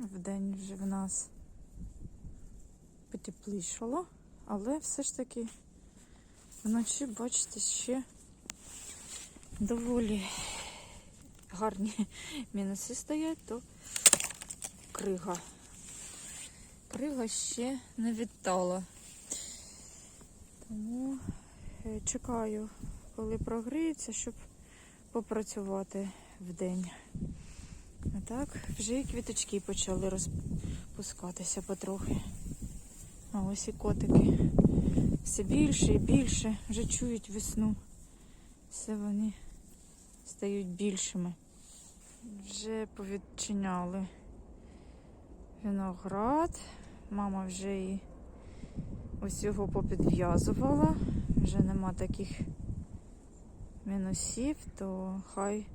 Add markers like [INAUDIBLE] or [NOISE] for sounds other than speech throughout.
Вдень вже в нас потеплішало, але все ж таки вночі, бачите, ще доволі гарні мінуси стоять, то крига. Крига ще не відтала. Тому е, чекаю, коли прогріється, щоб попрацювати вдень. А так, вже і квіточки почали розпускатися потрохи. А ось і котики. Все більше і більше вже чують весну. Все вони стають більшими. Вже повідчиняли виноград. Мама вже і ось його попідв'язувала. Вже нема таких мінусів, то хай,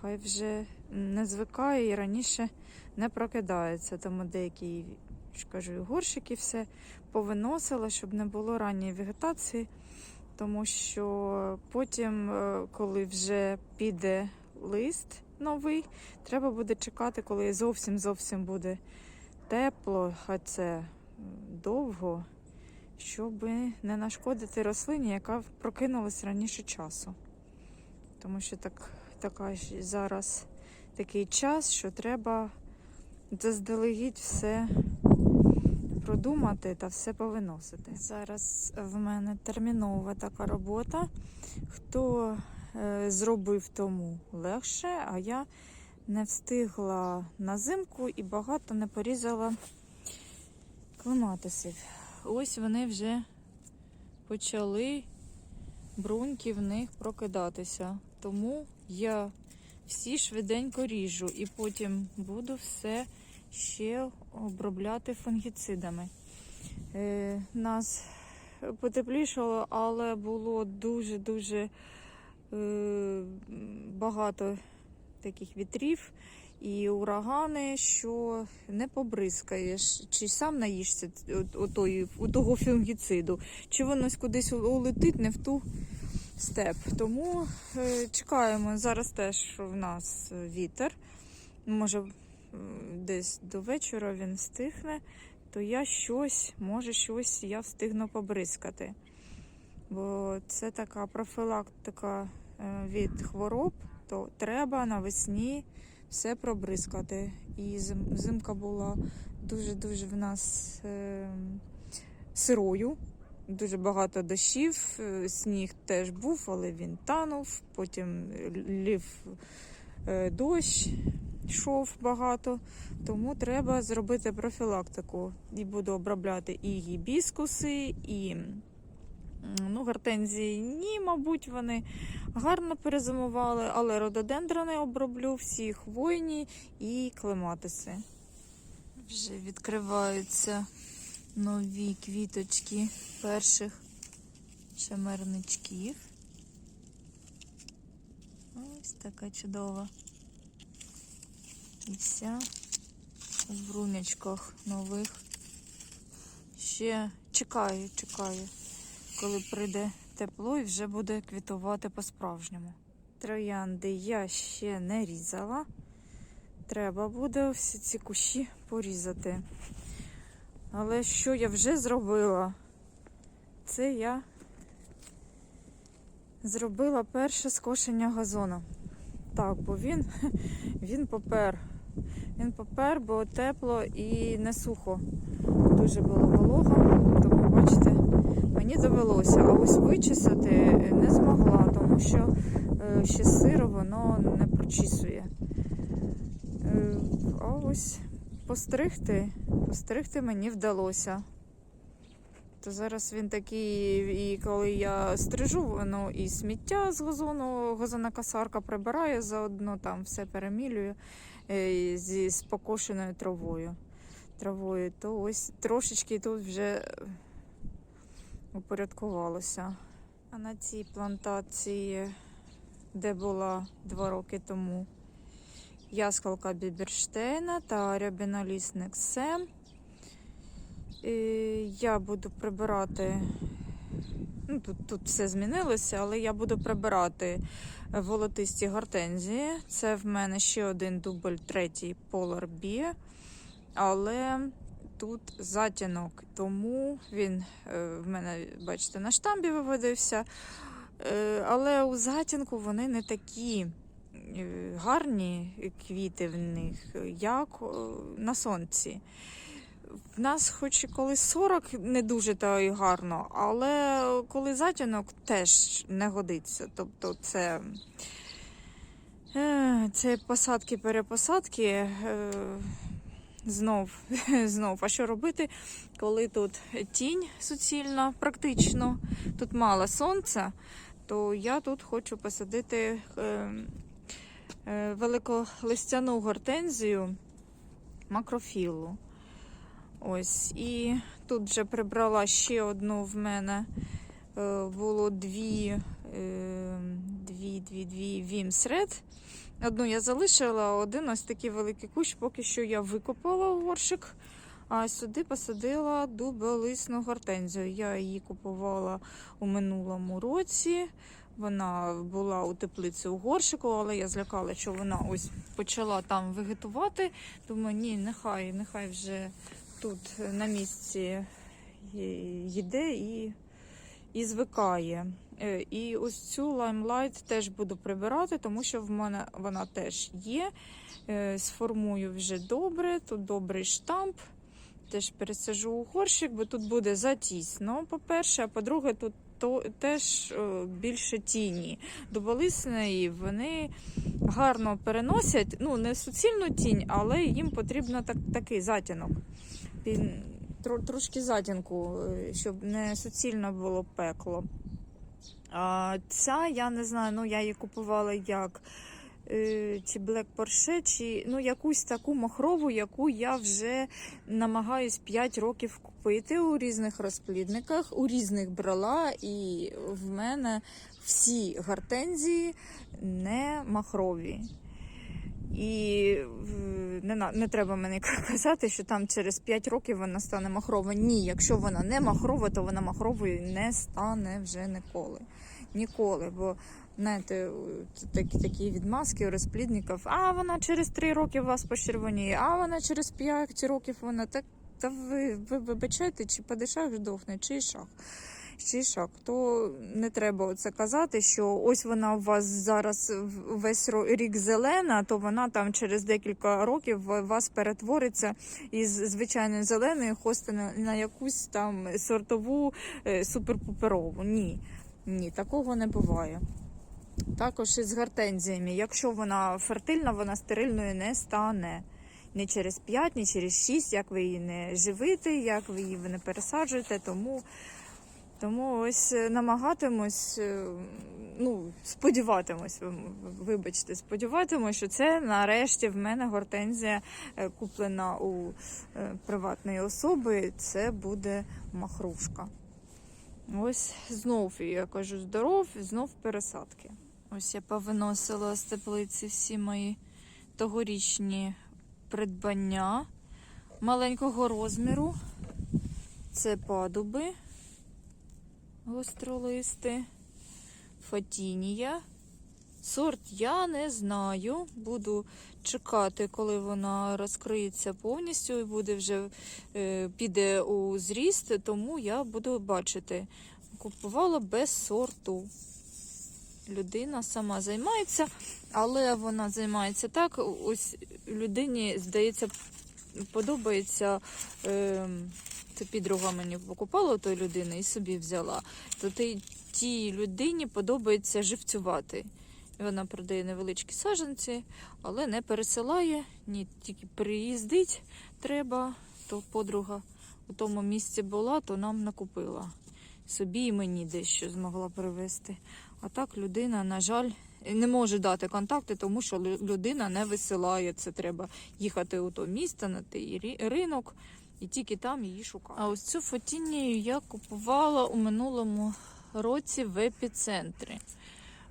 хай вже не звикає і раніше не прокидається. Тому деякі, ж кажу, горщики все повиносила, щоб не було ранньої вегетації. Тому що потім, е, коли вже піде лист новий, треба буде чекати, коли зовсім зовсім буде тепло, а це довго, щоб не нашкодити рослині, яка прокинулась раніше часу. Тому що так, така зараз такий час, що треба заздалегідь все продумати та все повиносити. Зараз в мене термінова така робота. Хто е, зробив тому легше, а я не встигла на зимку і багато не порізала клематисів. Ось вони вже почали бруньки в них прокидатися. Тому я всі швиденько ріжу і потім буду все ще обробляти фунгіцидами. Е, нас потеплішало, але було дуже-дуже е, багато таких вітрів і урагани, що не побризкаєш, чи сам наїшся у того фунгіциду, чи воно кудись улетить не в ту степ. Тому е, чекаємо зараз теж, в нас е, вітер. Може, десь до вечора він стихне, то я щось, може, щось я встигну побризкати. Бо це така профілактика е, від хвороб, то треба навесні все пробризкати. І зимка була дуже-дуже в нас е, сирою. Дуже багато дощів, е, сніг теж був, але він танув, потім лів е, дощ, йшов багато, тому треба зробити профілактику. І буду обробляти і гібіскуси, і ну, гортензії. Ні, мабуть, вони гарно перезимували, але рододендрони оброблю, всі хвойні і клематиси. Вже відкриваються нові квіточки перших чемерничків. Ось така чудова. І вся у брунячках нових. Ще чекаю, чекаю, коли прийде тепло і вже буде квітувати по-справжньому. Троянди я ще не різала. Треба буде всі ці кущі порізати. Але що я вже зробила? Це я зробила перше скошення газону. Так, бо він, [LAUGHS] він попер. Він попер, бо тепло і не сухо. Дуже було волого, тому бачите, мені довелося. А ось вичесати не змогла, тому що е, ще сиро воно не прочісує. Е, А ось постригти, постригти мені вдалося. То зараз він такий, і коли я стрижу, воно і сміття з газону, газонокосарка прибирає заодно, там все перемілює е, зі спокошеною травою. травою. То ось трошечки тут вже упорядкувалося. А на цій плантації, де була два роки тому, яскалка Біберштейна та рябінолісник Сем. Я буду прибирати. Ну, тут, тут все змінилося, але я буду прибирати волотисті гортензії. Це в мене ще один дубль третій Polar Bee. але тут затінок, тому він е, в мене, бачите, на штамбі виводився. Е, Але у затінку вони не такі гарні квіти в них, як е, на сонці. В нас, хоч і коли 40, не дуже та й гарно, але коли затінок теж не годиться. Тобто це, е, це посадки, перепосадки. е, Знов, [LAUGHS] знов, а що робити, коли тут тінь суцільна, практично, тут мало сонця, то я тут хочу посадити е, е, великолистяну гортензію макрофілу. Ось, і тут вже прибрала ще одну в мене. Е, було дві, е, дві, дві, дві вімсред. Одну я залишила, один ось такий великий кущ, поки що я викопала у. А сюди посадила дуболисну гортензію. Я її купувала у минулому році. Вона була у теплиці у горшику, але я злякала, що вона ось почала там вегетувати. Думаю, ні, нехай, нехай вже тут на місці їде і, і звикає. Е, І ось цю лаймлайт теж буду прибирати, тому що в мене вона теж є. Е, Сформую вже добре, тут добрий штамп. Теж пересажу у горщик, бо тут буде затісно, по-перше, а по-друге, тут то, теж е, більше тіні. Дуболисної вони гарно переносять, ну не суцільну тінь, але їм потрібно так, такий затінок. Трошки затінку, е, щоб не суцільно було пекло. А ця, я не знаю, ну я її купувала як чи Black Porsche, чи ну, якусь таку махрову, яку я вже намагаюсь 5 років купити у різних розплідниках, у різних брала, і в мене всі гортензії не махрові. І не, не треба мені [LAUGHS] казати, що там через 5 років вона стане махрова. Ні, якщо вона не махрова, то вона махровою не стане вже ніколи. Ніколи. Бо знаєте, такі, такі відмазки у розплідників, а вона через 3 роки у вас почервоніє, а вона через 5 років вона так. Та ви, ви вибачайте, чи падишах здохне, чи шах. Чи шах, то не треба це казати, що ось вона у вас зараз весь рік зелена, то вона там через декілька років вас перетвориться із звичайної зеленої хости на, на якусь там сортову е, суперпуперову. Ні, ні, такого не буває. Також із гортензіями. Якщо вона фертильна, вона стерильною не стане. Ні через 5, ні через 6, як ви її не живите, як ви її не пересаджуєте. Тому, тому ось е, намагатимось, е, ну, сподіватимось, вибачте, сподіватимось, що це нарешті в мене гортензія е, куплена у приватної особи. Це буде махрушка. Ось знов я кажу здоров, знов пересадки. Ось я повиносила з теплиці всі мої тогорічні придбання маленького розміру. Це падуби гостролисти, фатінія. Сорт я не знаю. Буду чекати, коли вона розкриється повністю і буде вже е, піде у зріст, тому я буду бачити. Купувала без сорту. Людина сама займається, але вона займається так. Ось людині, здається, подобається. Е, це підруга мені покупала у той людини і собі взяла. То ти, тій людині подобається живцювати. І вона продає невеличкі саджанці, але не пересилає, ні тільки приїздить треба, то подруга у тому місці була, то нам накупила. Собі і мені дещо змогла привезти. А так людина, на жаль, не може дати контакти, тому що людина не висилає. Це треба їхати у то місто, на той ринок, і тільки там її шукати. А ось цю фотінію я купувала у минулому році в епіцентрі.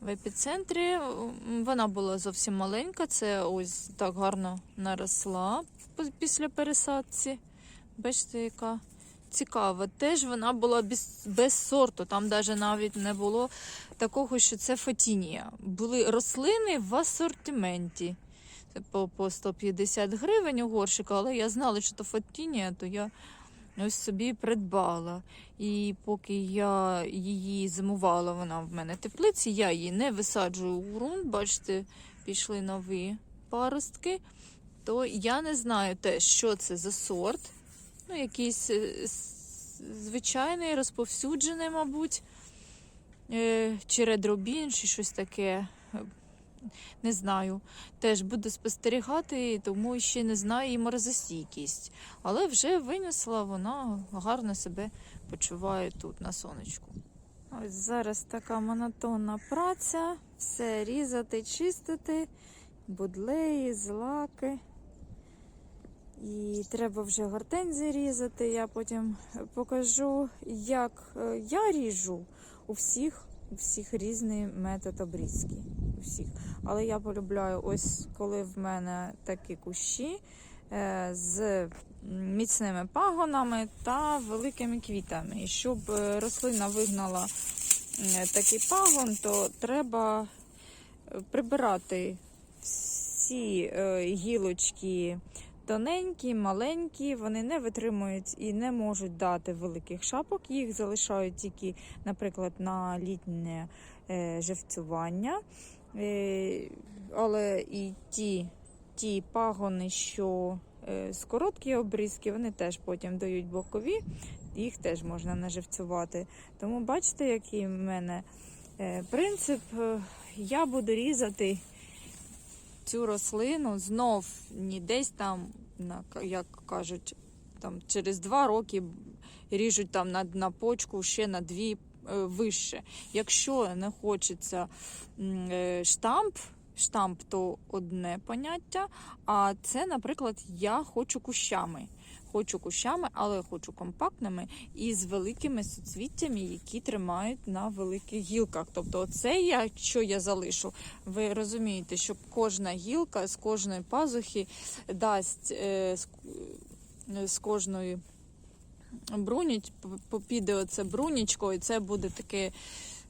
В епіцентрі вона була зовсім маленька, це ось так гарно наросла після пересадці. Бачите, яка цікава. Теж вона була без, без сорту, там навіть навіть не було такого, що це фотінія. Були рослини в асортименті. по, по 150 гривень у горщика, але я знала, що то фатінія, то я ось собі придбала. І поки я її зимувала, вона в мене теплиці, я її не висаджую у ґрунт, бачите, пішли нові паростки. То я не знаю те, що це за сорт. Ну, якийсь е, звичайний, розповсюджений, мабуть. Е, Чи редробін, чи щось таке. Е, Не знаю. Теж буду спостерігати, тому ще не знаю її морозостійкість. Але вже винесла, вона гарно себе почуває тут на сонечку. Ось зараз така монотонна праця. Все різати, чистити, будлеї, злаки. І треба вже гортензії різати. Я потім покажу, як е, я ріжу. У всіх, у всіх різний метод обрізки. У всіх. Але я полюбляю, ось коли в мене такі кущі е, з міцними пагонами та великими квітами. І щоб е, рослина вигнала е, такий пагон, то треба е, прибирати всі е, гілочки тоненькі, маленькі, вони не витримують і не можуть дати великих шапок. Їх залишають тільки, наприклад, на літнє е, живцювання. Е, але і ті, ті пагони, що е, з короткі обрізки, вони теж потім дають бокові, їх теж можна наживцювати. Тому бачите, який в мене принцип. Я буду різати цю рослину знов не десь там, як кажуть, там через два роки ріжуть там на, на почку ще на дві е, вище. Якщо не хочеться е, штамп, штамп то одне поняття. А це, наприклад, я хочу кущами. Хочу кущами, але хочу компактними і з великими суцвіттями, які тримають на великих гілках. Тобто, оце я, що я залишу, ви розумієте, що кожна гілка з кожної пазухи дасть е, з, е, з кожної бруніч, п- піде оце брунічко, і це буде таке,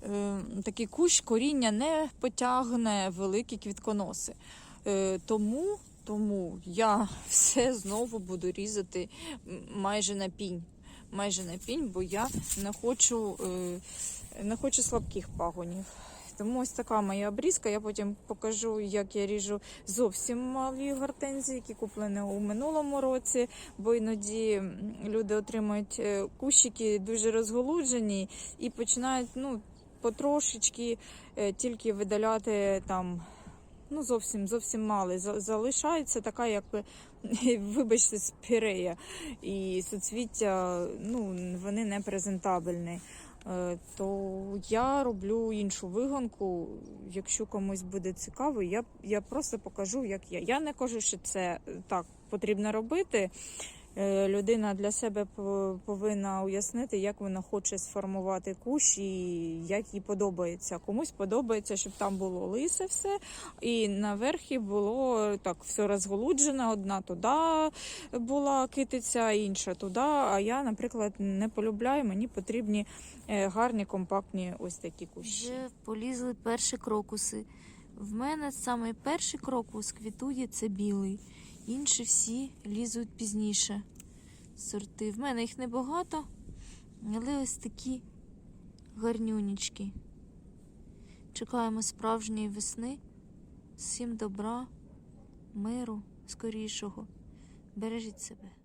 е, такий кущ, коріння не потягне великі квітконоси. Тому, тому я [LAUGHS] все знову буду різати майже на пінь. Майже на пінь, бо я не хочу, е, не хочу слабких пагонів. Тому ось така моя обрізка. Я потім покажу, як я ріжу зовсім малі гортензії, які куплені у минулому році, бо іноді люди отримують е, кущики дуже розголуджені і починають ну, потрошечки е, тільки видаляти там. Ну, зовсім зовсім мали За- Залишається така, якби [LAUGHS] вибачте, спірея. І соцвіття ну, вони не презентабельні. Е, То я роблю іншу вигонку. Якщо комусь буде цікаво, я, я просто покажу, як я. Я не кажу, що це е, так потрібно робити. Е, Людина для себе по- повинна уяснити, як вона хоче сформувати кущ і як їй подобається. Комусь подобається, щоб там було лисе все, і наверхі було так все розголуджено. Одна туди була китиця, інша туди. А я, наприклад, не полюбляю. Мені потрібні е, гарні, компактні ось такі кущі. Вже полізли перші крокуси. В мене саме перший крокус квітує це білий. Інші всі лізуть пізніше. Сорти. В мене їх небагато, але ось такі гарнюнічки. Чекаємо справжньої весни. Всім добра, миру, скорішого. Бережіть себе.